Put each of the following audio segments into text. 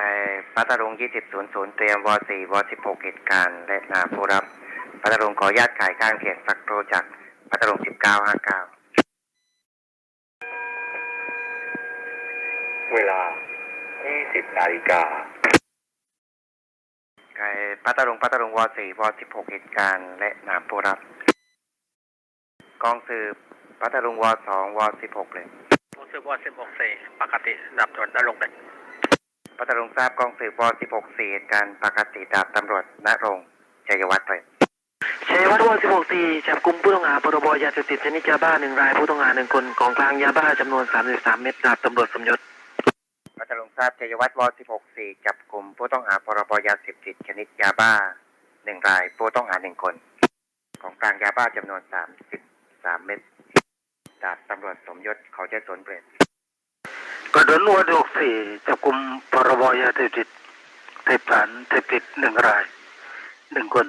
2000 เตรียมว .4 ว .16 เหตุการณ์และนามผู้รับ พัทลุงขออนุญาตขายข้างเคียงสักครู่จากพัทลุง1959 เวลา 20 นาฬิกาขายพัทลุงพัทลุงว .4 ว .16 เหตุการณ์และนามผู้รับ กองสืบพัทลุงว .2 ว .16 เลยรู้สึกว่า16เซปกติดับจนได้ลงเลย พัทลุงทราบกองสืบว .16 4เหตุการณ์ปกติดาบตำรวจณรงค์ชัยวัฒน์เลยชัยวัฒน์ว16ตีจับกลุ่มผู้ต้องหาพรบยาเสพติดชนิดยาบ้าหนึ่งรายผู้ต้องหาหนึ่งคนของกลางยาบ้าจำนวน 33 เม็ดดาบตำรวจสมยศพัทลุงทราบชัยวัฒน์ว .16 4จับกลุ่มผู้ต้องหาพรบยาเสพติดชนิดยาบ้าหนึ่งรายผู้ต้องหาหนึ่งคน ของกลางยาบ้าจำนวน 33 เม็ดดาบตำรวจสมยศเขาจะสวนเปรต กระดนว16จับกลุ่มพรบยาเสพติดเสพสารเสพติดหนึ่งรายหนึ่งคน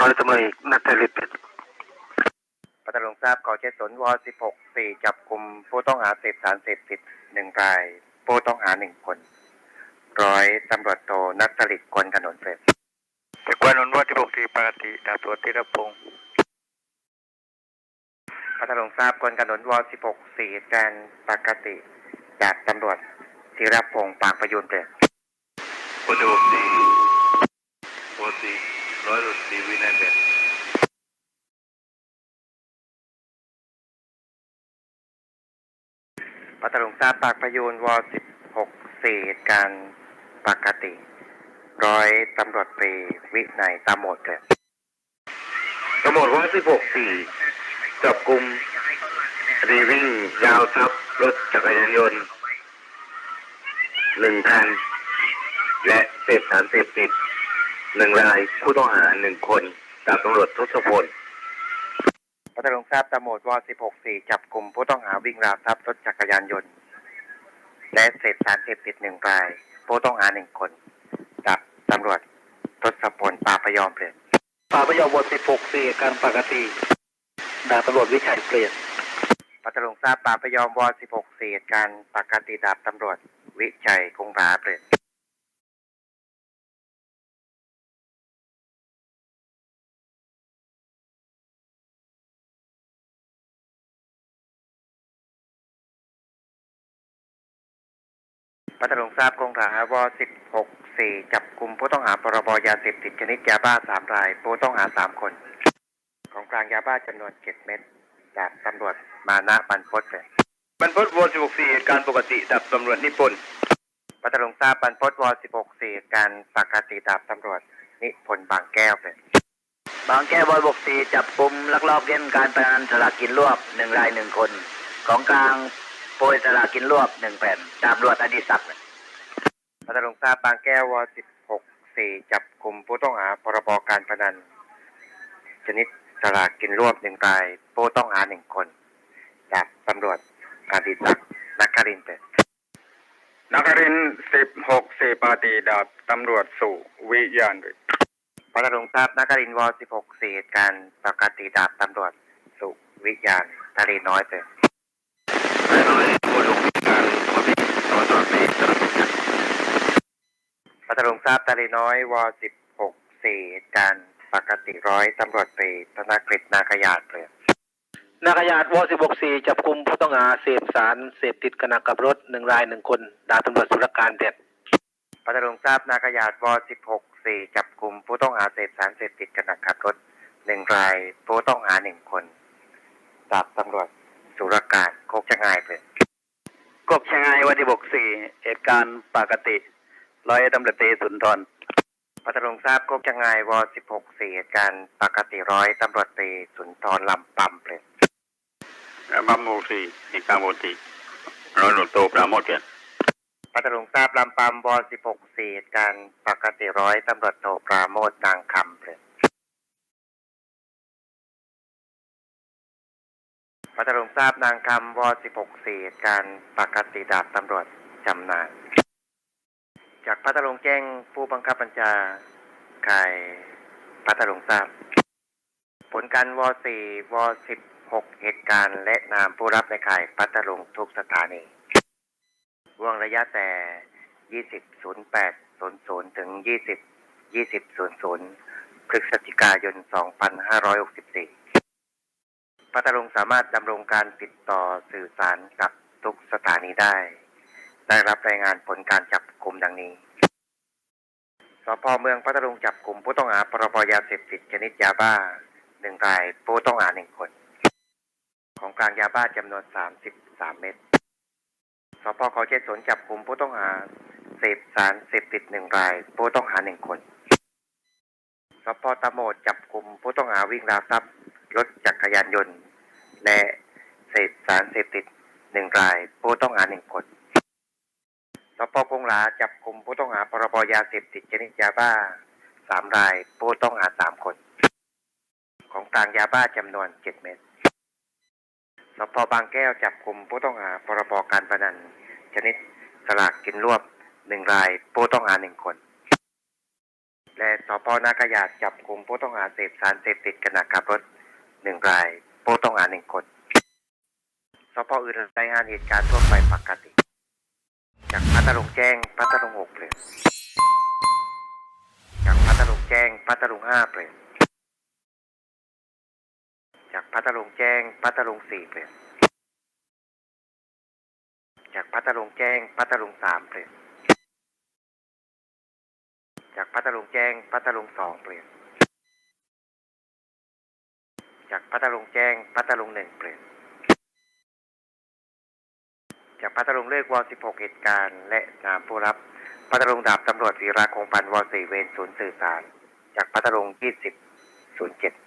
ร้อยตำรวจเอกนัทลิปพัทลุงทราบเขาจะสนว .16 4จับกลุ่มผู้ต้องหาเสพสารเสพติดหนึ่งราย ผู้ต้องหาหนึ่งคน ร้อยตำรวจโทนัทลิตกวนถนนเปรตแต่กวนนนว่า16ตีปกติดาบตำรวจธีรพงศ์พัทลุงทราบกวนถนนว .16 4เหตุการณ์ปกติ จากตำรวจธีรพงศ์ปากประยุนเปรตวันที่6ตีวตีร้อยรถตีวินัยเบ็ดพัทลุงทราบปากประยูนว .16 4เหตุการณ์ปกติ ร้อยตำรวจตรีวินัยตามหมดเปรตตำรวจว่า16ตีจับกลุ่ม รีวิ่งยาวทับรถจักรยานยนต์หนึ่งคัน และเสพสารเสพติดหนึ่งรายผู้ต้องหาหนึ่งคนดาบตำรวจทศพลพัทลุงทราบตำรวจว .16 4 จับกลุ่มผู้ต้องหาวิ่งราวทรัพย์รถจักรยานยนต์ และเสพสารเสพติดหนึ่งราย ผู้ต้องหาหนึ่งคนดับตำรวจทศพลปราพยอมเปลี่ยนป่าประยอมว16ตีการปกติดาบตำรวจวิชัยเปลี่ยน พัทลุงทราบปราพยอมว .16 เหตุการณ์ปกติดาบตำรวจ วิชัยคงราเปลี่ยนพัทลุงทราบกงราว16 4จับกลุ่มผู้ต้องหาพรบยาเสพติดชนิดยาบ้าสามราย ผู้ต้องหาสามคน ของกลางยาบ้าจำนวน7เม็ดจากตำรวจ มานะบันพศเปลี่ยนบรรพตว16ตีเหตุการณ์ปกติดับตำรวจนิพนธ์พัทลุงทราบบันพศว16 4การปกติดาบตำรวจนิพนธ์บางแก้วเปลี่ยนบางแก้วบอยบกตีจับกลุ่มลักลอบเล่นการพนันสลากกินรวบหนึ่งรายหนึ่งคน ของกลางโปรยสลากกินรวบหนึ่งแผ่นดาบตำรวจอดิศักดิ์พัทลุงทราบบางแก้วว16 4จับกลุ่มผู้ต้องหาพรบการพนันชนิดสลากกินรวบหนึ่งรายผู้ต้องหาหนึ่งคน จากตำรวจการดิศักดิ์นักคารินทร์เปลี่ยนนักรินทร์16เซปกติดาบตำรวจสุวิญญาณพัทลุงทราบนักคารินทร์ว16 4เหตุการณ์ปกติดาบตำรวจสุวิญญาณทะเลน้อยเปลี่ยนพัทลุงทราบตาลีน้อยว16 4เหตุการณ์ปกติร้อยตำรวจตรีธนกฤษนาขยาดเปลี่ยน นาขยาดว16 4จับกลุ่มผู้ต้องหาเสพสารเสพติดขณะกับรถหนึ่งรายหนึ่งคนดาบตำรวจสุรการเด็ดพัทลุงทราบนาขยาดว16 4จับกลุ่มผู้ต้องหาเสพสารเสพติดขณะขับรถหนึ่งรายผู้ต้องหาหนึ่งคนดาบตำรวจสุรการโคกจะง่ายเปลี่ยนกบชงายวันที่64เหตุการณ์ปกติร้อยตำรวจตรีสุนทรพัทลุงทราบโคกจะง่ายว16 4เหตุการณ์ปกติร้อยตำรวจตรีสุนทรลำปั๊มเปลี่ยน บัมโมตีเหตุการณ์ปกติร้อยรถโตปราโมทเปลี่ยนพัทลุงทราบลำปั๊มว16 4เหตุการปกติร้อยตำรวจโทปราโมทนางคำเปลี่ยนพัทลุงทราบนางคำว16 4เหตุการปกติดาบตำรวจจำนาน จากพัทลุงแจ้งผู้บังคับบัญชาข่ายพัทลุงทราบ ผลการว4วสิบ 6 เหตุการณ์และนามผู้รับในข่ายพัทลุงทุกสถานีว่วงระยะแต่ 20.08 20ถึง 20 2000 พฤศจิกายน 2564 พัทลุงสามารถดำรงการติดต่อสื่อสารกับทุกสถานีได้ ได้รับรายงานผลการจับกลุ่มดังนี้สพเมืองพัทลุงจับกลุ่มผู้ต้องหาพรบยาเสพติดชนิดยาบ้าหนึ่งรายผู้ต้องหาหนึ่งคน ของกลางยาบ้าจำนวน 33 เม็ดสพเขาเจ็ดสนจับกลุ่มผู้ต้องหาเสพสารเสพติดหนึ่งราย ผู้ต้องหาหนึ่งคนสพตะโมดจับกลุ่มผู้ต้องหาวิ่งราวทรัพย์รถจักรยานยนต์ และเสพสารเสพติดหนึ่งราย ผู้ต้องหาหนึ่งคนสพกงหลาจับกลุ่มผู้ต้องหาพรบยาเสพติดชนิดยาบ้าสามราย ผู้ต้องหาสามคน ของกลางยาบ้าจำนวนเจ็ดเม็ด สพบางแก้วจับกลุ่มผู้ต้องหาพรบการพนัน ชนิดสลากกินรวบหนึ่งรายผู้ต้องหาหนึ่งคน และสพนาขยาดจับกลุ่มผู้ต้องหาเสพสารเสพติดขณะขับรถหนึ่งรายผู้ต้องหาหนึ่งคนสพอื่นรายงานเหตุการณ์ทั่วไปปกติ จากพัทลุงแจ้งพัทลุงหกเปลี่ยนจากพัทลุงแจ้งพัทลุงห้าเปลี่ยน จากพัทลุงแจ้ง พัทลุงสี่เปลี่ยนจากพัทลุงแจ้ง พัทลุงสามเปลี่ยนจากพัทลุงแจ้ง พัทลุงสองเปลี่ยนจากพัทลุงแจ้ง พัทลุงหนึ่งเปลี่ยนจากพัทลุงเลขวอ16เหตุการณ์และนามผู้รับพัทลุงดาบตำรวจวีราคงพันธ์ว4เวรศูนย์สื่อสาร จากพัทลุง20 07